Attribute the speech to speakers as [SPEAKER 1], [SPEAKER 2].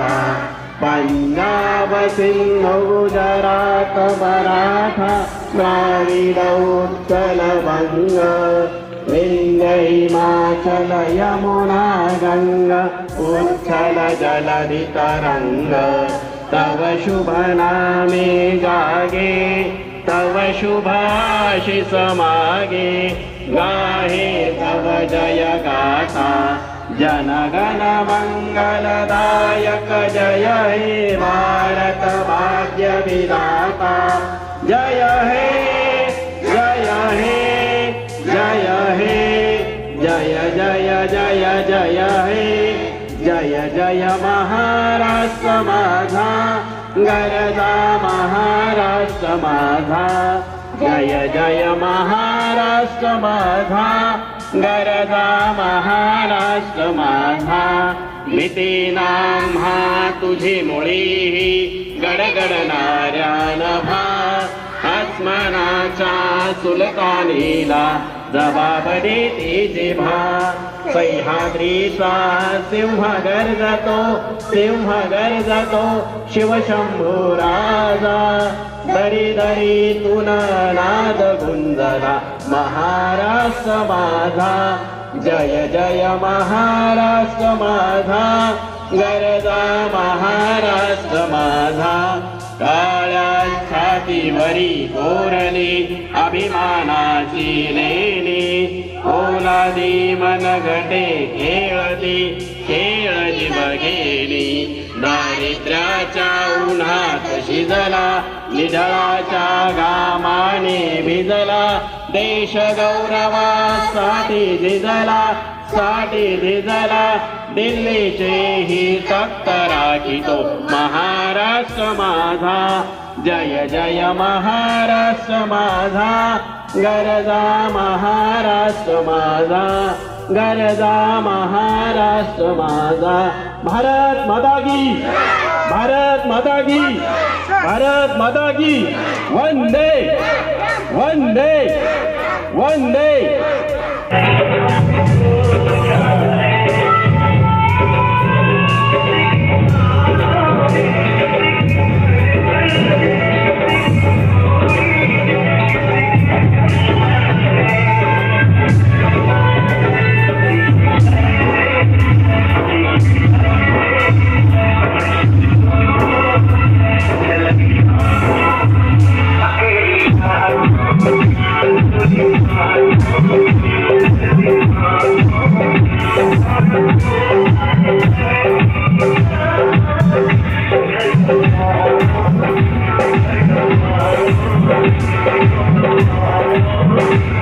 [SPEAKER 1] विधाता पंजाब सिंध गुजरात मराठा द्राविड उत्कल बंग विंध्य हिमाचल यमुना गंग उच्छल जलधि तरंग तव शुभ नामे जागे तव शुभाशिष मागे गाहे तव जय गाथा जनगणमङ्गलदायक जय हे भारत भाग्य विधाता जय हे जय हे जय हे जय जय जय जय हे। जय जय महाराष्ट्र माझा गरजा महाराष्ट्र माझा जय जय महाराष्ट्र माझा गरजा महाराष्ट्र माझा हा तुझी मुळी। गडगडणाऱ्या नभा आसमानाच्या सुलतानीला जबाब तिची भा। सह्याद्रीचा सिंह गर्जतो। सिंह गर्जतो। शिवशंभू राजा। दरी दरी तुन नाद गुंजला। महाराष्ट्र माझा जय जय महाराष्ट्र माझा गरजा महाराष्ट्र माझा काळ्या छातीवरी कोरली अभिमानाची लेणी ओलादी मनगटे खेळती खेळली जीव गेली दारिद्र्याच्या उन्हात शिजला निधळाच्या गामाने भिजला. देश गौरवासाठी झिजला साठी झिजला दिल्लीचे ही तक्त राखितो. महाराष्ट्र माझा जय जय महाराष्ट्र माझा गरजा महाराष्ट्र माझा गरजा महाराष्ट्र माझा. भारत माता की भारत माता की. भारत माता की वंदे वंदे वंदे Thank you.